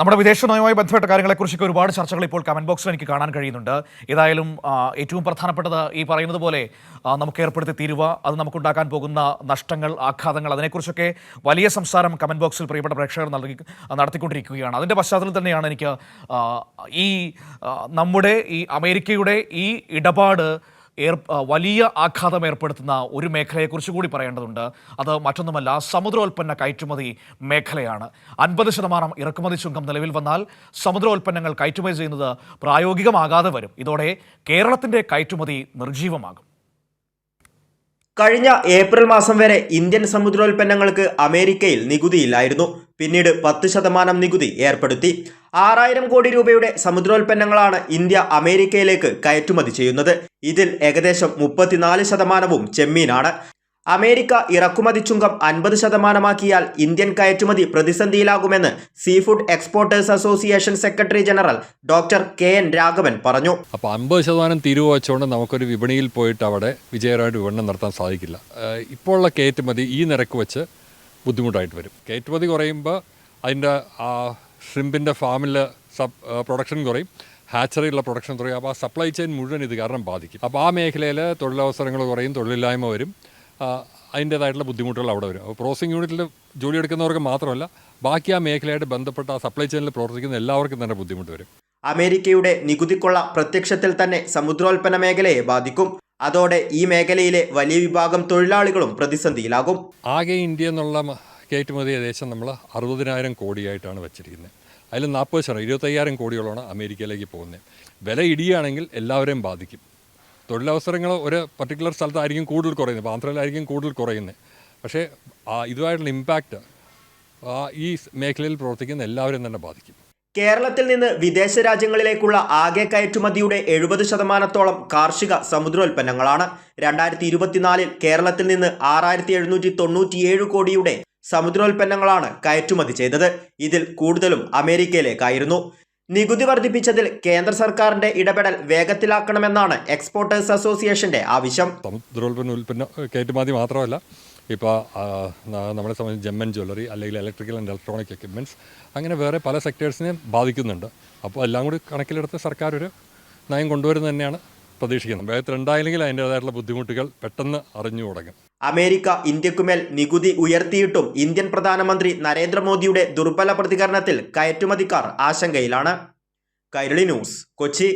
നമ്മുടെ വിദേശ നയവുമായി ബന്ധപ്പെട്ട കാര്യങ്ങളെക്കുറിച്ചൊക്കെ ഒരുപാട് ചർച്ചകൾ ഇപ്പോൾ കമന്റ് ബോക്സിൽ എനിക്ക് കാണാൻ കഴിയുന്നുണ്ട്. ഏതായാലും ഏറ്റവും പ്രധാനപ്പെട്ടത് ഈ പറയുന്നത് പോലെ നമുക്ക് ഏർപ്പെടുത്തി തീരുവ അത് നമുക്കുണ്ടാക്കാൻ പോകുന്ന നഷ്ടങ്ങൾ ആഘാതങ്ങൾ അതിനെക്കുറിച്ചൊക്കെ വലിയ സംസാരം കമന്റ് ബോക്സിൽ പ്രിയപ്പെട്ട പ്രേക്ഷകർ നൽകി നടത്തിക്കൊണ്ടിരിക്കുകയാണ്. അതിന്റെ പശ്ചാത്തലത്തിൽ തന്നെയാണ് എനിക്ക് ഈ നമ്മുടെ ഈ അമേരിക്കയുടെ ഈ ഇടപാട് ഏർ വലിയ ആഘാതം ഏർപ്പെടുത്തുന്ന ഒരു മേഖലയെക്കുറിച്ച് കൂടി പറയേണ്ടതുണ്ട്. അത് മറ്റൊന്നുമല്ല സമുദ്രോൽപ്പന്ന കയറ്റുമതി മേഖലയാണ്. അൻപത് ശതമാനം ഇറക്കുമതി ചുങ്കം നിലവിൽ വന്നാൽ സമുദ്രോൽപ്പന്നങ്ങൾ കയറ്റുമതി ചെയ്യുന്നത് പ്രായോഗികമാകാതെ വരും. ഇതോടെ കേരളത്തിന്റെ കയറ്റുമതി നിർജീവമാകും കഴിഞ്ഞ ഏപ്രിൽ മാസം വരെ ഇന്ത്യൻ സമുദ്രോൽപ്പന്നങ്ങൾക്ക് അമേരിക്കയിൽ നികുതിയില്ലായിരുന്നു പിന്നീട് പത്ത് ശതമാനം നികുതി ഏർപ്പെടുത്തി. ആറായിരം കോടി രൂപയുടെ സമുദ്രോൽപ്പന്നങ്ങളാണ് ഇന്ത്യ അമേരിക്കയിലേക്ക് കയറ്റുമതി ചെയ്യുന്നത്. ഇതിൽ ഏകദേശം മുപ്പത്തിനാല് ശതമാനവും ചെമ്മീനാണ്. അമേരിക്ക ഇറക്കുമതി ചുങ്കം അൻപത് ശതമാനമാക്കിയാൽ ഇന്ത്യൻ കയറ്റുമതി പ്രതിസന്ധിയിലാകുമെന്ന് sea food exporters association secretary general doctor K N Raghavan പറഞ്ഞു. അപ്പോൾ അമ്പത് ശതമാനം തീരുവ വെച്ചുകൊണ്ട് നമുക്കൊരു വിപണിയിൽ പോയിട്ട് അവിടെ വിജയകരമായിട്ട് വിപണനം നടത്താൻ സാധിക്കില്ല. ഇപ്പോഴുള്ള കയറ്റുമതി ഈ നിരക്ക് വെച്ച് ബുദ്ധിമുട്ടായിട്ട് വരും. കയറ്റുമതി കുറയുമ്പോൾ അതിന്റെ ഷ്രിമ്പിന്റെ ഫാമിൽ സബ് പ്രൊഡക്ഷൻ കുറയും. ഹാച്ചറിയുള്ള പ്രൊഡക്ഷൻ കുറയും. അപ്പോൾ ആ സപ്ലൈ ചെയിൻ മുഴുവൻ ഇത് കാരണം ബാധിക്കും. അപ്പോൾ ആ മേഖലയിൽ തൊഴിലവസരങ്ങൾ കുറയും തൊഴിലില്ലായ്മ വരും. അതിന്റേതായിട്ടുള്ള ബുദ്ധിമുട്ടുകൾ അവിടെ വരും. അപ്പോൾ പ്രോസസിംഗ് യൂണിറ്റിൽ ജോലി എടുക്കുന്നവർക്ക് മാത്രമല്ല ബാക്കി ആ മേഖലയായിട്ട് ബന്ധപ്പെട്ട ആ സപ്ലൈ ചെയിനിൽ പ്രവർത്തിക്കുന്ന എല്ലാവർക്കും തന്നെ ബുദ്ധിമുട്ട് വരും. അമേരിക്കയുടെ നികുതിക്കുള്ള പ്രത്യക്ഷത്തിൽ തന്നെ സമുദ്രോൽപ്പന്ന മേഖലയെ ബാധിക്കും. അതോടെ ഈ മേഖലയിലെ വലിയ വിഭാഗം തൊഴിലാളികളും പ്രതിസന്ധിയിലാകും. ആകെ ഇന്ത്യ എന്നുള്ള കയറ്റുമതി ഏകദേശം നമ്മൾ അറുപതിനായിരം കോടിയായിട്ടാണ് വെച്ചിരിക്കുന്നത്. അതിൽ നാൽപ്പത് ശതമാനം ഇരുപത്തയ്യായിരം കോടിയോളമാണ് അമേരിക്കയിലേക്ക് പോകുന്നത്. വില ഇടിയാണെങ്കിൽ എല്ലാവരെയും ബാധിക്കും. തൊഴിലവസരങ്ങൾ ഒരു പർട്ടിക്കുലർ സ്ഥലത്തായിരിക്കും കൂടുതൽ കുറയുന്നത്. ഇപ്പോൾ ആന്ധ്രയിലായിരിക്കും കൂടുതൽ കുറയുന്നത്. പക്ഷേ ഇതുമായിട്ടുള്ള ഇമ്പാക്റ്റ് ഈ മേഖലയിൽ പ്രവർത്തിക്കുന്ന എല്ലാവരും തന്നെ ബാധിക്കും. കേരളത്തിൽ നിന്ന് വിദേശ രാജ്യങ്ങളിലേക്കുള്ള ആകെ കയറ്റുമതിയുടെ എഴുപത് ശതമാനത്തോളം കാർഷിക സമുദ്രോൽപ്പന്നങ്ങളാണ്. രണ്ടായിരത്തി ഇരുപത്തിനാലിൽ കേരളത്തിൽ നിന്ന് ആറായിരത്തി എഴുന്നൂറ്റി തൊണ്ണൂറ്റിയേഴ് കോടിയുടെ സമുദ്രോൽപ്പന്നങ്ങളാണ് കയറ്റുമതി ചെയ്തത്. ഇതിൽ കൂടുതലും അമേരിക്കയിലേക്കായിരുന്നു. നികുതി വർദ്ധിപ്പിച്ചതിൽ കേന്ദ്ര സർക്കാരിന്റെ ഇടപെടൽ വേഗത്തിലാക്കണമെന്നാണ് എക്സ്പോർട്ടേഴ്സ് അസോസിയേഷന്റെ ആവശ്യം. സമുദ്രോൽപ്പന്ന ഉൽപ്പന്ന കയറ്റുമതി മാത്രമല്ല ഇപ്പോൾ നമ്മളെ സംബന്ധിച്ച് ജെമ്മൻ ജ്വല്ലറി അല്ലെങ്കിൽ ഇലക്ട്രിക്കൽ ആൻഡ് ഇലക്ട്രോണിക് എക്യുപ്മെന്റ്സ് അങ്ങനെ വേറെ പല സെക്ടേഴ്സിനെയും ബാധിക്കുന്നുണ്ട്. അപ്പോൾ എല്ലാം കൂടി കണക്കിലെടുത്ത് സർക്കാർ ഒരു നയം കൊണ്ടുവരുന്നത് തന്നെയാണ് പ്രതീക്ഷിക്കുന്നത് വേഗത്തിൽ ഉണ്ടായില്ലെങ്കിൽ അതിന്റേതായിട്ടുള്ള ബുദ്ധിമുട്ടുകൾ പെട്ടെന്ന് അറിഞ്ഞു തുടങ്ങും. അമേരിക്ക ഇന്ത്യക്കുമേൽ നികുതി ഉയർത്തിയിട്ടും ഇന്ത്യൻ പ്രധാനമന്ത്രി നരേന്ദ്രമോദിയുടെ ദുർബല പ്രതികരണത്തിൽ കയറ്റുമതിക്കാർ ആശങ്കയിലാണ്. കൈരളി ന്യൂസ് കൊച്ചി.